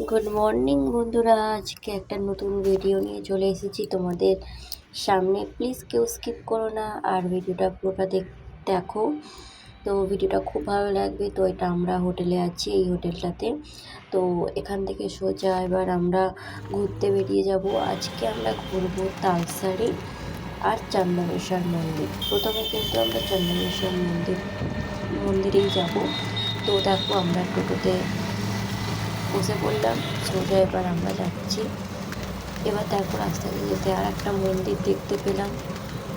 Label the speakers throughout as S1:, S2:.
S1: Good morning বন্ধুরা। আজকে একটা নতুন ভিডিও নিয়ে চলে এসেছি তোমাদের সামনে। প্লিজ কেউ স্কিপ করো না, আর ভিডিওটা পুরোটা দেখ তো ভিডিওটা খুব ভালো লাগবে। তো এটা আমরা হোটেলে আছি, এই হোটেলটাতে। তো এখান থেকে সোজা এবার আমরা ঘুরতে বেরিয়ে যাব। আজকে আমরা ঘুরবো তালসারি আর চন্দনেশ্বর মন্দির। প্রথমে কিন্তু আমরা চন্দনেশ্বর মন্দির, মন্দিরেই যাব। তো দেখো আমরা টোটোতে বসে পড়লাম। সোজা এবার আমরা যাচ্ছি। এবার তারপর আস্তে আস্তে যেতে আর একটা মন্দির দেখতে পেলাম।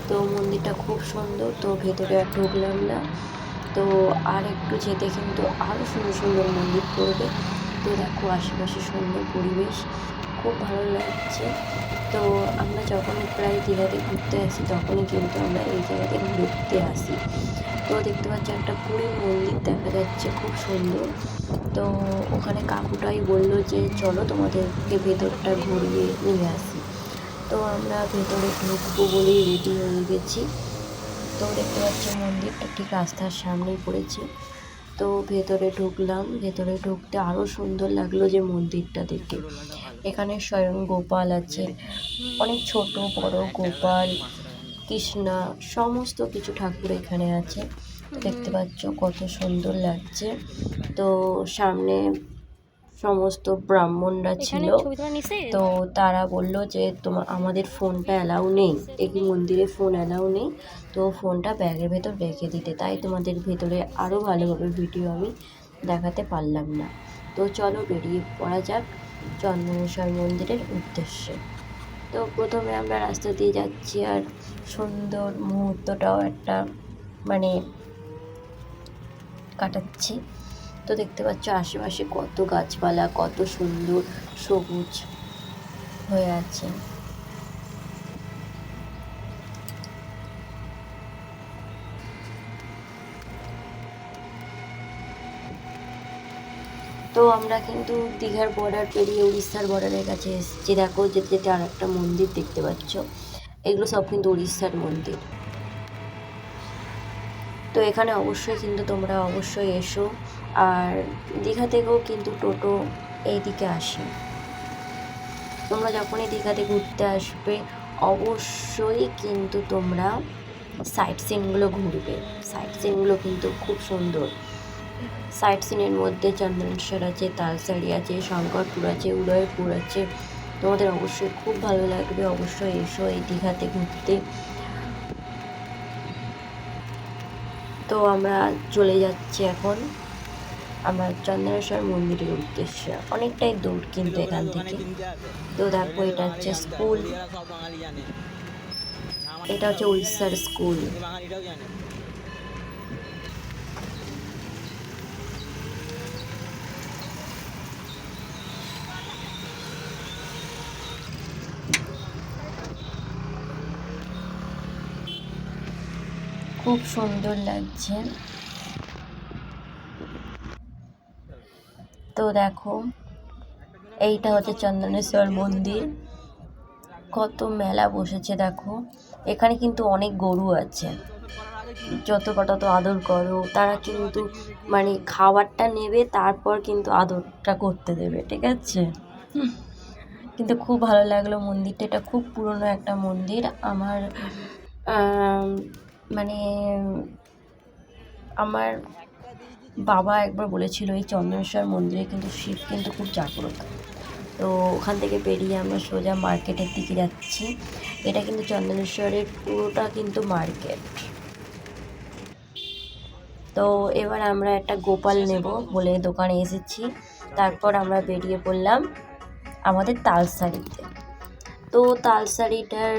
S1: তো মন্দিরটা খুব সুন্দর, তো ভেতরে আর ঢুকলাম না। তো আর একটু যেতে কিন্তু আরও সুন্দর সুন্দর মন্দির পড়বে। তো দেখো আশেপাশে সুন্দর পরিবেশ, খুব ভালো লাগছে। তো আমরা যখনই প্রায় দীঘাতে ঘুরতে আসি, তখনই কিন্তু আমরা এই জায়গাতে ঘুরতে আসি। তো দেখতে পাচ্ছি একটা পুরীর মন্দির দেখা যাচ্ছে, খুব সুন্দর। তো ওখানে কাকুটাই বলল যে, চলো তোমাদেরকে ভেতরটা ঘুরিয়ে নিয়ে আসি। তো আমরা ভেতরে ঢুকবো বলেই রেডি হয়ে গেছি। তো দেখতে পাচ্ছি মন্দিরটা ঠিক রাস্তার সামনেই পড়েছে। তো ভেতরে ঢুকলাম। ভেতরে ঢুকতে আরও সুন্দর লাগল যে মন্দিরটা দেখে। এখানে স্বয়ং গোপাল আছে। অনেক ছোট, বড় গোপাল। কৃষ্ণা সমস্ত কিছু ঠাকুর এখানে আছে। দেখতে পাচ্ছ কত সুন্দর লাগছে। তো সামনে সমস্ত ব্রাহ্মণরা ছিল। তো তারা বলল যে তোমার আমাদের ফোনটা অ্যালাউ নেই। এই মন্দিরে ফোন অ্যালাউ নেই। তো ফোনটা ব্যাগের ভেতর রেখে দিতে। তাই তোমাদের ভেতরে আরও ভালোভাবে ভিডিও আমি দেখাতে পারলাম না। তো চলো বেরিয়ে পড়া যাক চন্দনেশ্বর মন্দিরের উদ্দেশ্যে। তো প্রথমে আমরা রাস্তা দিয়ে যাচ্ছি আর সুন্দর মুহূর্তটাও একটা মানে কাটাচ্ছি। তো দেখতে পাচ্ছ আশেপাশে কত গাছপালা, কত সুন্দর সবুজ হয়ে আছে। তো আমরা কিন্তু দীঘার বর্ডার পেরিয়ে উড়িষ্যার বর্ডারের কাছে এসেছি। দেখো যেতে যেতে আর একটা মন্দির দেখতে পাচ্ছ। এগুলো সব কিন্তু উড়িষ্যার মন্দির। তো এখানে অবশ্যই কিন্তু তোমরা অবশ্যই এসো। আর দীঘা থেকেও কিন্তু টোটো এই দিকে আসে। তোমরা যখনই দীঘাতে ঘুরতে আসবে, অবশ্যই কিন্তু তোমরা সাইট সিনগুলো ঘুরবে। সাইট সিনগুলো কিন্তু খুব সুন্দর। সাইট সিনের মধ্যে চন্দনেশ্বর আছে তালসারি আছে শঙ্করপুর আছে উদয়পুর আছে তোমাদের অবশ্যই খুব ভালো লাগবে। অবশ্যই এসো এই দীঘাতে ঘুরতে। তো আমরা চলে যাচ্ছি এখন আমরা চন্দনেশ্বর মন্দিরের উদ্দেশ্যে। অনেকটাই দূর কিন্তু এখান থেকে। তো দেখো, এটা হচ্ছে স্কুল। এটা হচ্ছে উড়িষ্যার স্কুল। খুব সুন্দর লাগছে। তো দেখো এইটা হচ্ছে চন্দনেশ্বর মন্দির। কত মেলা বসেছে দেখো। এখানে কিন্তু অনেক গরু আছে। যত কটা তো আদর করো তারা কিন্তু মানে খাবারটা নেবে তারপর কিন্তু আদরটা করতে দেবে ঠিক আছে? কিন্তু খুব ভালো লাগল মন্দিরটা। এটা খুব পুরনো একটা মন্দির। আমার আম, মানে আমার বাবা একবার বলেছিল এই চন্দনেশ্বর মন্দিরে কিন্তু শিব কিন্তু খুব জাগ্রত। তো ওখান থেকে বেরিয়ে আমরা সোজা মার্কেটের দিকে যাচ্ছি। এটা কিন্তু চন্দনেশ্বরের পুরোটা কিন্তু মার্কেট। তো এবার আমরা একটা গোপাল নেব বলে দোকানে এসেছি। তারপর আমরা বেরিয়ে পড়লাম আমাদের তালসারিতে। তো তালসারিটার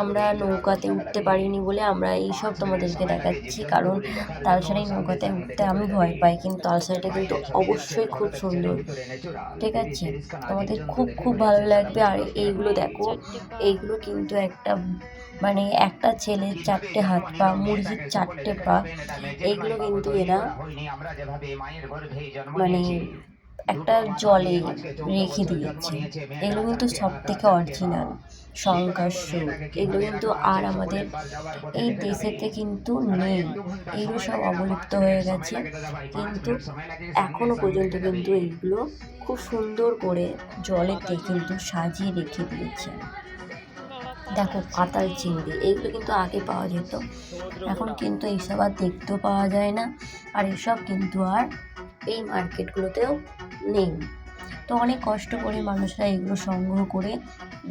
S1: আমরা নৌকাতে উঠতে পারিনি বলে আমরা এই সব তোমাদেরকে দেখাচ্ছি। কারণ তালসারি নৌকাতে উঠতে আমি ভয় পাই, কিন্তু তালসারিটা কিন্তু অবশ্যই খুব সুন্দর। ঠিক আছে? তোমাদের খুব খুব ভালো লাগবে। আর এইগুলো দেখো, এইগুলো কিন্তু একটা মানে একটা ছেলের চারটে হাত পা, মুরগির চারটে পা। এইগুলো কিন্তু এরা মানে একটা জলে রেখে দিয়েছে। এগুলো কিন্তু সব থেকে অরিজিনাল সংঘর্ষ। এগুলো কিন্তু আর আমাদের এই দেশেতে কিন্তু নেই। এগুলো সব অবলুপ্ত হয়ে গেছে। কিন্তু এখনও পর্যন্ত কিন্তু এইগুলো খুব সুন্দর করে জলেতে কিন্তু সাজিয়ে রেখে দিয়েছে। দেখো, পাতাল চিংড়ি এইগুলো কিন্তু আগে পাওয়া যেত। এখন কিন্তু এইসব আর দেখতেও পাওয়া যায় না। আর এসব কিন্তু আর এই মার্কেটগুলোতেও নেই। তো অনেক কষ্ট করে মানুষরা এগুলো সংগ্রহ করে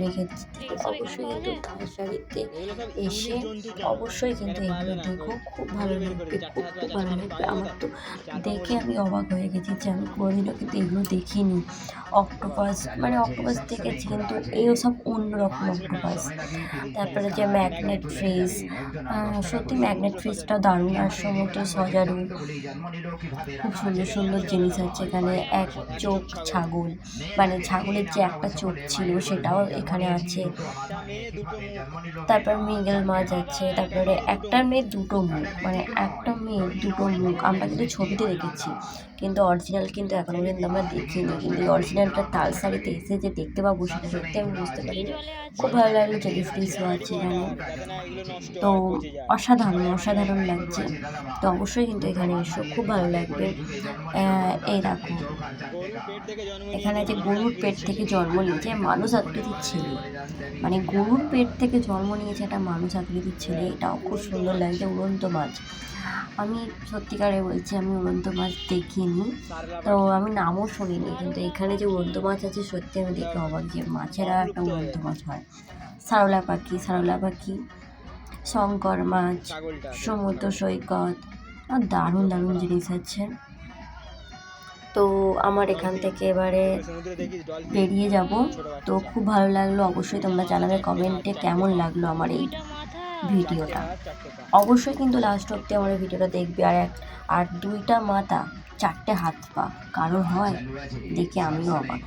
S1: রেখেছে অবশ্যই কিন্তু নার্সারিতে এসে অবশ্যই কিন্তু এগুলো দেখো খুব ভালো লাগবে খুব খুব ভালো লাগবে। আমার তো দেখে আমি অবাক হয়ে গেছি যে আমি কোনোদিনও কিন্তু এগুলো দেখিনি। অক্টোপাস মানে অক্টোপাস দেখেছি কিন্তু এও সব অন্যরকম অক্টোপাস তারপরে যে ম্যাগনেট ফ্রিজ সত্যি ম্যাগনেট ফ্রিজটা দারুণ আর সমুদ্র সজারু। খুব সুন্দর সুন্দর জিনিস আছে এখানে। এক চোখ ছাগল মানে ছাগলের যে একটা চোখ ছিল সেটাও এখানে আছে। তারপর মিঙ্গেল মাছ আছে, তারপরে একটা মেয়ে, দুটো মুখ। মানে একটা মেয়ে, দুটো মুখ। আমরা কিন্তু ছবিতে দেখেছি। কিন্তু অরিজিনাল কিন্তু এখনও পর্যন্ত আমরা দেখিনি। কিন্তু অরিজিনালটা তাল শাড়িতে এসে যে দেখতে পাবো সেটা সত্যি আমি বুঝতে পারিনি। খুব ভালো লাগল জেলি ফ্রিজও আছে এখানে। তো অসাধারণ অসাধারণ লাগছে। তো অবশ্যই কিন্তু এখানে এসো, খুব ভালো লাগবে। এই দেখো। এখানে যে গরুর পেট থেকে জন্ম নিয়েছে মানুষ আকৃতির ছেলে। মানে গরুর পেট থেকে জন্ম নিয়েছে একটা মানুষ আকৃতির ছেলে। এটাও খুব সুন্দর লাগছে, উড়ন্ত মাছ। আমি সত্যিকারে বলছি, আমি উড়ন্ত মাছ দেখিনি। তো আমি নামও শুনিনি, কিন্তু এখানে যে উড়ন্ত মাছ আছে, সত্যি আমি দেখে অবাক যে মাছেরা একটা উড়ন্ত মাছ হয়। সারলা পাখি সারলা পাখি, শঙ্কর মাছ, সমুদ্র সৈকত, আর দারুণ দারুণ জিনিস আছে। তো আমার এখান থেকে এবারে বেরিয়ে যাব। তো খুব ভালো লাগল, অবশ্যই তোমরা জানাবে কমেন্টে কেমন লাগল আমার এই ভিডিওটা। অবশ্যই কিন্তু লাস্ট অব্দি আমার ভিডিওটা দেখবে আর এক আর দুইটা মাথা চারটে হাত পা কারোর হয়? দেখে আমিও অবাক।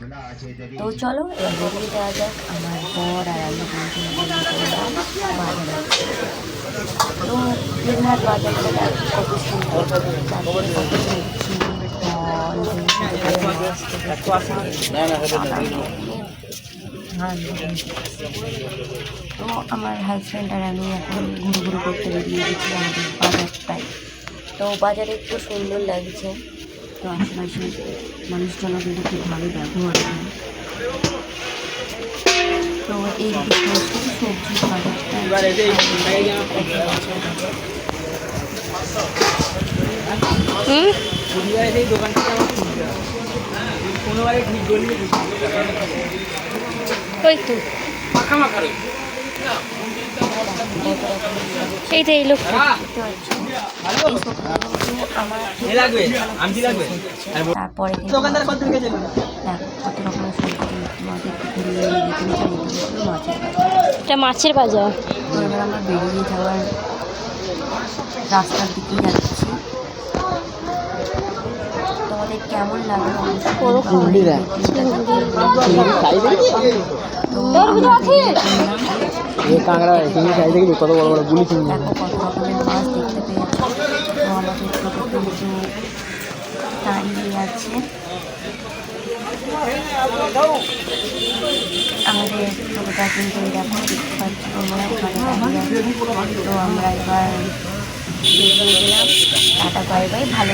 S1: তো চলো এবার বেরিয়ে যাওয়া যাক আমার বর আর আমি বাজারে। তো বাজারটা কত সুন্দর। ধান তো আমার হাজব্যান্ড আর আমি এখন ঘুরে ঘুরে করতে বেরিয়ে গেছি আমাদের বাজারটায়। তো বাজারে একটু সুন্দর লাগছে। তো আশেপাশে মানুষজনও কিন্তু খুব ভালো ব্যবহার করে তো এই দিকে সবজি বাজারটা
S2: বললে
S3: ওই তো।
S2: মাখা মাখা রয়েছে
S3: এই লোক
S2: লাগবে
S1: তারপরে
S3: এটা মাছের বাজার।
S1: আমরা বেরিয়ে যাওয়ার রাস্তার দিকে যাচ্ছি। তোমাদের কেমন লাগল? অবশ্যই
S3: বড়
S1: কিন্তু আমাদের ভিডিওটা দেখে আমরা বেরিয়ে পড়লাম।
S2: এ কাঁকড়া চিংড়ি কত বড় বড় গুলি
S1: দেখো কত আমাদের এই আমরা এবার ভালো।